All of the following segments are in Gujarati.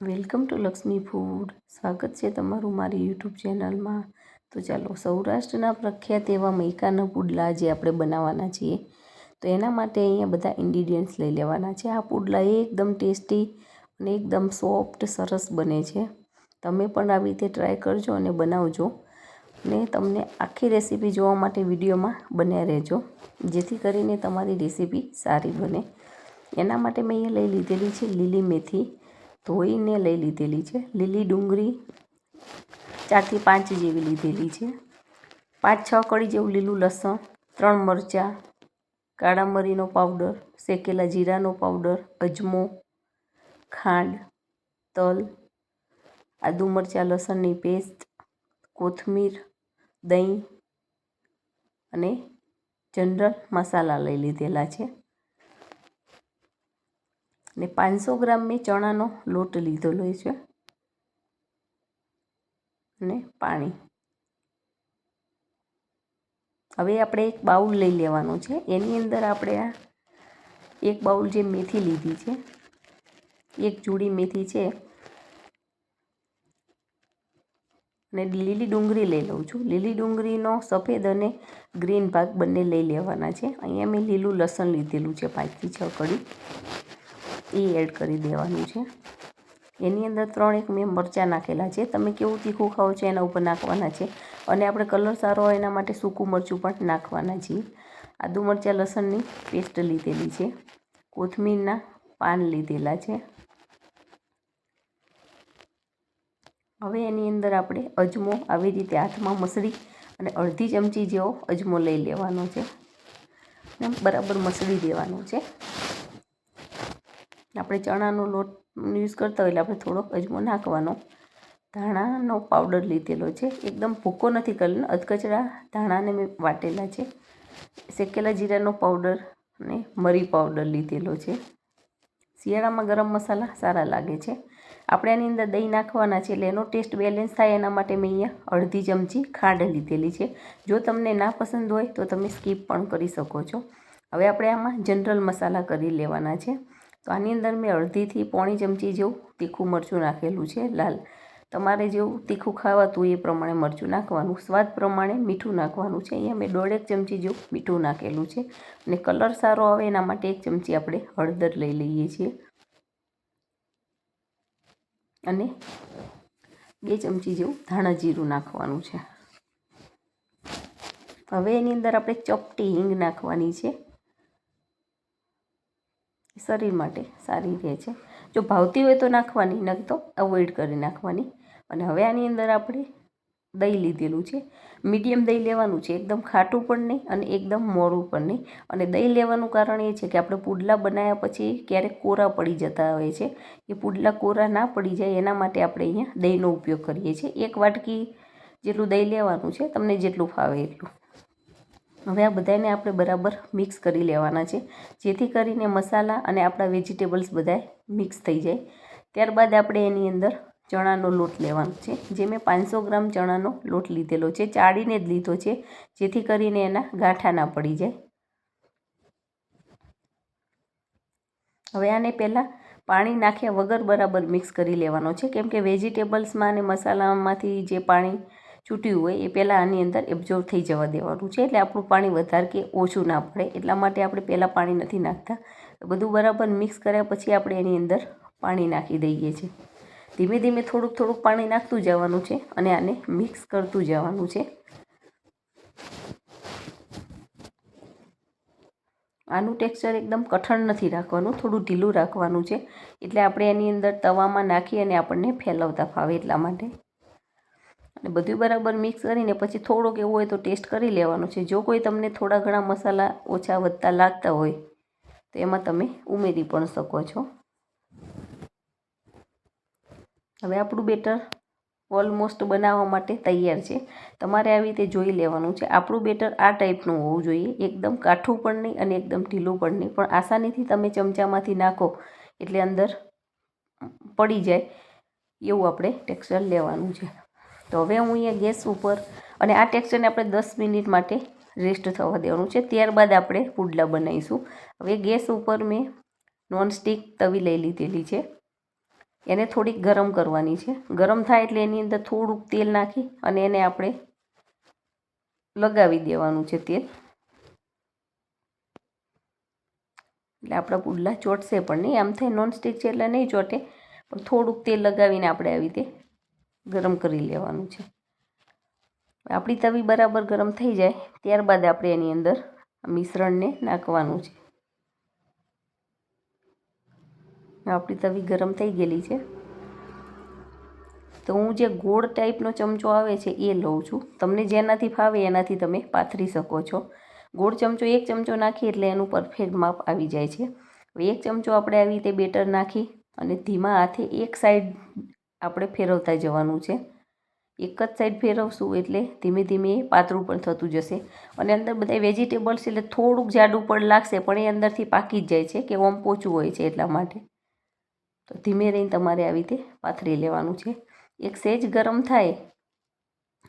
Welcome to Lakshmi food. સ્વાગત છે તમારું મારી યુટ્યુબ ચેનલમાં. તો ચાલો, સૌરાષ્ટ્રના પ્રખ્યાત એવા મૈકાના પુડલા જે આપણે બનાવવાના છીએ, તો એના માટે અહીંયા બધા ઇન્ગ્રીડિયન્ટ્સ લઈ લેવાના છે. આ પુડલા એકદમ ટેસ્ટી અને એકદમ સોફ્ટ, સરસ બને છે. તમે પણ આવી રીતે ટ્રાય કરજો અને બનાવજો. ને તમને આખી રેસીપી જોવા માટે વિડીયોમાં બન્યા રહેજો, જેથી કરીને તમારી રેસીપી સારી બને. એના માટે મેં અહીંયા લઈ લીધેલી છે લીલી મેથી ધોઈને લઈ લીધેલી છે. લીલી ડુંગળી ચારથી પાંચ જેવી લીધેલી છે. પાંચ છ કળી જેવું લીલું લસણ, ત્રણ મરચાં, કાળા મરીનો પાવડર, શેકેલા જીરાનો પાવડર, અજમો, ખાંડ, તલ, આદુ મરચાં, લસણની પેસ્ટ, કોથમીર, દહીં અને જનરલ મસાલા લઈ લીધેલા છે. ને પાંચસો ગ્રામ મેં ચણાનો લોટ લીધેલો છે. અને પાણી. હવે આપણે એક બાઉલ લઈ લેવાનું છે. એની અંદર આપણે આ એક બાઉલ જે મેથી લીધી છે, એક જોડી મેથી છે અને લીલી ડુંગળી લઈ લઉં છું. લીલી ડુંગળીનો સફેદ અને ગ્રીન ભાગ બંને લઈ લેવાના છે. અહીંયા મેં લીલું લસણ લીધેલું છે, પાંચથી છ કડી એ એડ કરી દેવાનું છે. એની અંદર ત્રણ એક મેં મરચાં નાખેલા છે. તમે કેવું તીખું ખાઓ છો એના ઉપર નાખવાના છે. અને આપણે કલર સારો હોય એના માટે સૂકું મરચું પણ નાખવાના છીએ. આદુ મરચાં લસણની પેસ્ટ લીધેલી છે. કોથમીરના પાન લીધેલા છે. હવે એની અંદર આપણે અજમો આવી રીતે હાથમાં મસળી અને અડધી ચમચી જેવો અજમો લઈ લેવાનો છે. બરાબર મસળી દેવાનો છે. આપણે ચણાનો લોટ યુઝ કરતા હોય એટલે આપણે થોડોક અજમો નાખવાનો. ધાણાનો પાવડર લીધેલો છે. એકદમ ભૂકો નથી કરેલો. અધકચરા ધાણાને મેં વાટેલા છે. શેકેલા જીરાનો પાવડર અને મરી પાવડર લીધેલો છે. શિયાળામાં ગરમ મસાલા સારા લાગે છે. આપણે એની અંદર દહીં નાખવાના છે એટલે એનો ટેસ્ટ બેલેન્સ થાય એના માટે મેં અહીંયા અડધી ચમચી ખાંડ લીધેલી છે. જો તમને ના પસંદ હોય તો તમે સ્કીપ પણ કરી શકો છો. હવે આપણે આમાં જનરલ મસાલા કરી લેવાના છે. તો આની અંદર મેં અડધીથી પોણી ચમચી જેવું તીખું મરચું નાખેલું છે, લાલ. તમારે જેવું તીખું ખાવાતું એ પ્રમાણે મરચું નાખવાનું. સ્વાદ પ્રમાણે મીઠું નાખવાનું છે. અહીંયા મેં દોઢેક ચમચી જેવું મીઠું નાખેલું છે. અને કલર સારો આવે એના માટે એક ચમચી આપણે હળદર લઈ લઈએ છીએ. અને બે ચમચી જેવું ધાણા જીરું નાખવાનું છે. હવે એની અંદર આપણે ચપટી હિંગ નાખવાની છે. શરીર માટે સારી રહે છે. જો ભાવતી હોય તો નાખવાની ન તો અવોઇડ કરી નાખવાની. અને હવે આની અંદર આપણે દહીં લીધેલું છે. મીડિયમ દહીં લેવાનું છે. એકદમ ખાટું પણ નહીં અને એકદમ મોડું પણ નહીં. અને દહીં લેવાનું કારણ એ છે કે આપણે પુડલા બનાવ્યા પછી ક્યારેક કોરા પડી જતા હોય છે. એ પુડલા કોરા ના પડી જાય એના માટે આપણે અહીંયા દહીંનો ઉપયોગ કરીએ છીએ. એક વાટકી જેટલું દહીં લેવાનું છે, તમને જેટલું ફાવે એટલું. હવે આ બધાને આપણે બરાબર મિક્સ કરી લેવાના છે. જેથી કરીને મસાલા અને આપણા વેજીટેબલ્સ બધા મિક્સ થઈ જાય. ત્યારબાદ આપણે એની અંદર ચણાનો લોટ લેવાનો છે. જે મેં પાંચસો ગ્રામ ચણાનો લોટ લીધેલો છે. ચાળીને જ લીધો છે. જેથી કરીને એના ગાંઠા ના પડી જાય. હવે આને પહેલાં પાણી નાખ્યા વગર બરાબર મિક્સ કરી લેવાનો છે. કેમ કે વેજીટેબલ્સમાં અને મસાલામાંથી જે પાણી છૂટ્યું હોય એ પહેલાં આની અંદર એબ્ઝોર્વ થઈ જવા દેવાનું છે. એટલે આપણું પાણી વધારે કે ઓછું ના પડે. એટલા માટે આપણે પહેલાં પાણી નથી નાખતા. બધું બરાબર મિક્સ કર્યા પછી આપણે એની અંદર પાણી નાખી દઈએ છીએ. ધીમે ધીમે થોડુંક થોડુંક પાણી નાખતું જવાનું છે અને આને મિક્સ કરતું જવાનું છે. આનું ટેક્સચર એકદમ કઠણ નથી રાખવાનું, થોડું ઢીલું રાખવાનું છે. એટલે આપણે એની અંદર તવામાં નાખી અને આપણને ફેલાવતા ફાવે એટલા માટે. અને બધું બરાબર મિક્સ કરીને પછી થોડોક એવું હોય તો ટેસ્ટ કરી લેવાનો છે. જો કોઈ તમને થોડા ઘણા મસાલા ઓછા વધતા લાગતા હોય, તો એમાં તમે ઉમેરી પણ શકો છો. હવે આપણું બેટર ઓલમોસ્ટ બનાવવા માટે તૈયાર છે. તમારે આવી રીતે જોઈ લેવાનું છે. આપણું બેટર આ ટાઈપનું હોવું જોઈએ. એકદમ કાઠું પણ નહીં અને એકદમ ઢીલું પણ નહીં. પણ આસાનીથી તમે ચમચામાંથી નાખો એટલે અંદર પડી જાય એવું આપણે ટેક્સચર લેવાનું છે. તો હવે હું અહીંયા ગેસ ઉપર અને આ ટેક્સચરને આપણે દસ મિનિટ માટે રેસ્ટ થવા દેવાનું છે. ત્યારબાદ આપણે પુડલા બનાવીશું. હવે ગેસ ઉપર મેં નોનસ્ટિક તવી લઈ લીધેલી છે. એને થોડીક ગરમ કરવાની છે. ગરમ થાય એટલે એની અંદર થોડુંક તેલ નાખી અને એને આપણે લગાવી દેવાનું છે તેલ. એટલે આપણા પુડલા ચોટશે પણ નહીં. આમ થાય નોનસ્ટિક છે એટલે નહીં ચોટે. પણ થોડુંક તેલ લગાવીને આપણે આવી રીતે ગરમ કરી લેવાનું છે. આપણી તવી બરાબર ગરમ થઈ જાય, ત્યારબાદ આપણે એની અંદર મિશ્રણને નાખવાનું છે. આપણી તવી ગરમ થઈ ગયેલી છે. તો હું જે ગોળ ટાઈપનો ચમચો આવે છે એ લઉં છું. તમને જેનાથી ફાવે એનાથી તમે પાથરી શકો છો. ગોળ ચમચો એક ચમચો નાખી એટલે એનું પરફેક્ટ માપ આવી જાય છે. એક ચમચો આપણે આવી રીતે બેટર નાખી અને ધીમા હાથે એક સાઈડ આપણે ફેરવતા જવાનું છે. એક જ સાઈડ ફેરવશું એટલે ધીમે ધીમે પાતળું પણ થતું જશે. અને અંદર બધા વેજીટેબલ્સ એટલે થોડુંક જાડું પણ લાગશે, પણ એ અંદરથી પાકી જ જાય છે કે ઓમ પોચું હોય છે એટલા માટે. તો ધીમે રહીને તમારે આવી રીતે પાથરી લેવાનું છે. એક સેજ ગરમ થાય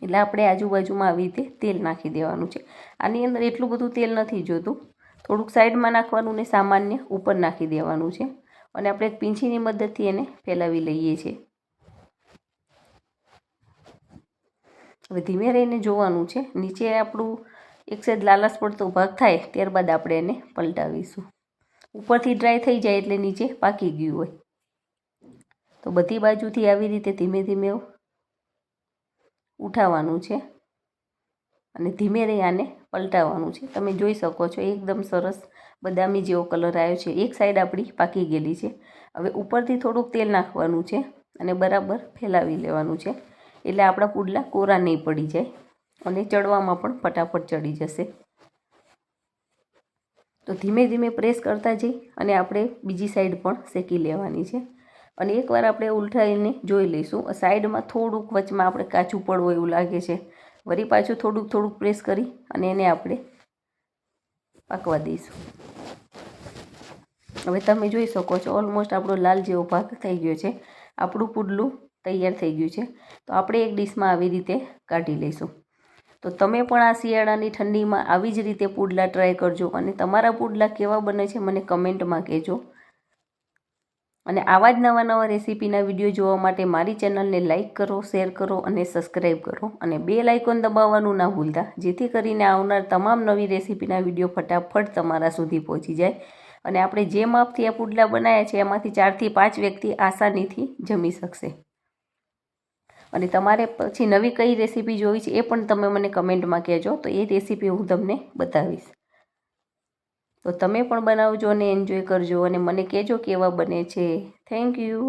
એટલે આપણે આજુબાજુમાં આવી રીતે તેલ નાખી દેવાનું છે. આની અંદર એટલું બધું તેલ નથી જોતું. થોડુંક સાઈડમાં નાખવાનું ને સામાન્ય ઉપર નાખી દેવાનું છે. અને આપણે એક પીંછીની મદદથી એને ફેલાવી લઈએ છીએ. હવે ધીમે રહીને જોવાનું છે. નીચે આપણું એક સાઈડ લાલાશ પડતો ભાગ થાય, ત્યારબાદ આપણે એને પલટાવીશું. ઉપરથી ડ્રાય થઈ જાય એટલે નીચે પાકી ગયું હોય. તો બધી બાજુથી આવી રીતે ધીમે ધીમે ઉઠાવવાનું છે અને ધીમે રહી આને પલટાવવાનું છે. તમે જોઈ શકો છો, એકદમ સરસ બદામી જેવો કલર આવ્યો છે. એક સાઈડ આપણી પાકી ગયેલી છે. હવે ઉપરથી થોડુંક તેલ નાખવાનું છે અને બરાબર ફેલાવી લેવાનું છે. એટલે આપણા પુડલા કોરા નહીં પડી જાય અને ચડવામાં પણ ફટાફટ ચડી જશે. તો ધીમે ધીમે પ્રેસ કરતા જઈ અને આપણે બીજી સાઈડ પણ શેકી લેવાની છે. અને એકવાર આપણે ઉલટાઈને જોઈ લઈશું. સાઈડમાં થોડુંક વચમાં આપણે કાચું પડવું એવું લાગે છે. વળી પાછું થોડુંક થોડુંક પ્રેસ કરી અને એને આપણે પાકવા દઈશું. હવે તમે જોઈ શકો છો, ઓલમોસ્ટ આપણો લાલ જેવો ભાગ થઈ ગયો છે. આપણું પુડલું તૈયાર થઈ ગયું છે. તો આપણે એક ડીશમાં આવી રીતે કાઢી લઈશું. તો તમે પણ આ શિયાળાની ઠંડીમાં આવી જ રીતે પુડલા ટ્રાય કરજો અને તમારા પુડલા કેવા બને છે મને કમેન્ટમાં કહેજો. અને આવા જ નવા નવા રેસીપીના વીડિયો જોવા માટે મારી ચેનલને લાઇક કરો, શેર કરો અને સબસ્ક્રાઈબ કરો. અને બે લાઇકોન દબાવવાનું ના ભૂલતા, જેથી કરીને આવનાર તમામ નવી રેસીપીના વીડિયો ફટાફટ તમારા સુધી પહોંચી જાય. અને આપણે જે માપથી આ પુડલા બનાવ્યા છે, એમાંથી ચારથી પાંચ વ્યક્તિ આસાનીથી જમી શકશે. અને તમારે પછી નવી કઈ રેસીપી જોઈ છે એ પણ તમે મને કમેન્ટમાં કહેજો. તો એ રેસીપી હું તમને બતાવીશ. તો તમે પણ બનાવજો અને એન્જોય કરજો અને મને કહેજો કેવા બને છે. Thank you